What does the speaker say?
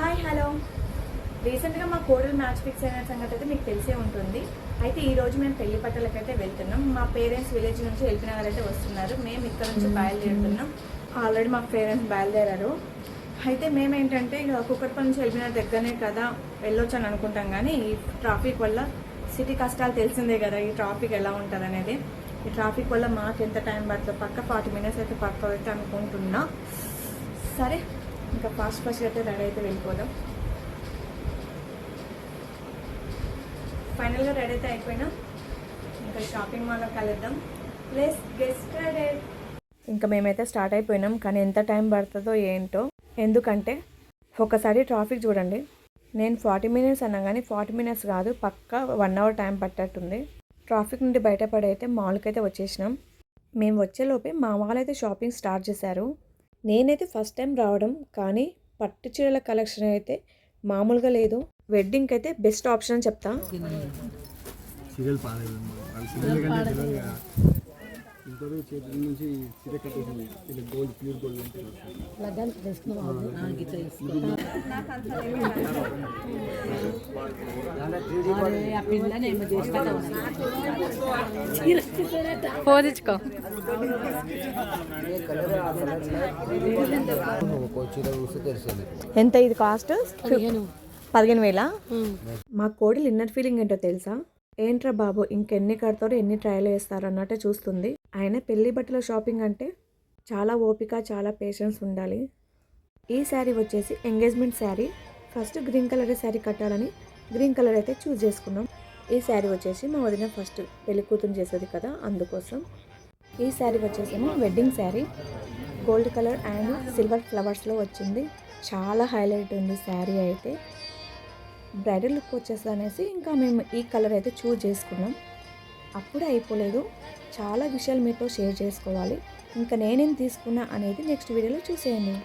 Hi hello రీసెంట్గా మా కోడలు మ్యాచ్ ఫిక్స్ అయిన సంగతి అయితే మీకు తెలిసే ఉంటుంది. అయితే ఈ రోజు మేము పెళ్ళి పట్టలకైతే వెళ్తున్నాం. మా పేరెంట్స్ విలేజ్ నుంచి వెళ్ళిన అయితే వస్తున్నారు. మేము ఇక్కడ నుంచి బయలుదేరుతున్నాం. ఆల్రెడీ మా పేరెంట్స్ బయలుదేరారు. అయితే మేము ఏంటంటే ఇక కుక్కట్పల్లి నుంచి వెళ్ళిన దగ్గరనే కదా వెళ్ళొచ్చు అని అనుకుంటాం కానీ ఈ ట్రాఫిక్ వల్ల సిటీ కష్టాలు తెలిసిందే కదా ఈ ట్రాఫిక్ ఎలా ఉంటుంది అనేది ఈ ట్రాఫిక్ వల్ల మాకు ఎంత టైం పడుతుందో పక్క ఫార్టీ మినిట్స్ అయితే పక్క అయితే అనుకుంటున్నా. సరే ఇంకా ఫాస్ట్ ఫాస్ట్ అయితే రెడీ అయితే వెళ్ళిపోదాం. ఫైనల్గా రెడీ అయితే అయిపోయినా. ఇంకా షాపింగ్ మాల్లో కలుద్దాం ప్లస్ గెస్ట్ ఇంకా మేమైతే స్టార్ట్ అయిపోయినాం కానీ ఎంత టైం పడుతుందో ఏంటో. ఎందుకంటే ఒకసారి ట్రాఫిక్ చూడండి. నేను ఫార్టీ మినిట్స్ అన్నా కానీ ఫార్టీ మినిట్స్ కాదు పక్క వన్ అవర్ టైం పట్టేట్టుంది. ట్రాఫిక్ నుండి బయటపడి అయితే మాల్కి అయితే వచ్చేసినాం. మేము వచ్చేలోపే మా వాళ్ళైతే షాపింగ్ స్టార్ట్ చేశారు. నేనైతే ఫస్ట్ టైం రావడం కానీ పట్టు చీరల కలెక్షన్ అయితే మామూలుగా లేదు. వెడ్డింగ్కి అయితే బెస్ట్ ఆప్షన్ అని చెప్తా. పాడలేదు ఎంత ఇది కాస్ట్? పదిహేను. వేల? మా కోడలు ఇన్నర్ ఫీలింగ్ ఏంటో తెలుసా? ఏంట్రా బాబు ఇంకెన్ని కడతారో ఎన్ని ట్రయల్ వేస్తారు అన్నట్టే చూస్తుంది. ఆయన పెళ్ళి బట్టల షాపింగ్ అంటే చాలా ఓపిక చాలా పేషెన్స్ ఉండాలి. ఈ శారీ వచ్చేసి engagement sari. First green colour sari కట్టాలని గ్రీన్ కలర్ అయితే చూస్ చేసుకున్నాం. ఈ శారీ వచ్చేసి మా వదిన ఫస్ట్ పెళ్ళి కూతురు చేసేది కదా అందుకోసం ఈ శారీ వచ్చేసేమో wedding sari. Gold colour and silver ఫ్లవర్స్లో వచ్చింది. చాలా హైలైట్ ఉంది శారీ అయితే. బ్రైడల్ లుక్ వచ్చేసి అనేసి ఇంకా మేము ఈ కలర్ అయితే చూజ్ చేసుకున్నాం. అప్పుడే అయిపోలేదు. చాలా విషయాలు మీతో షేర్ చేసుకోవాలి. ఇంకా నేనేం తీసుకున్నా అనేది నెక్స్ట్ వీడియోలో చూసేయండి.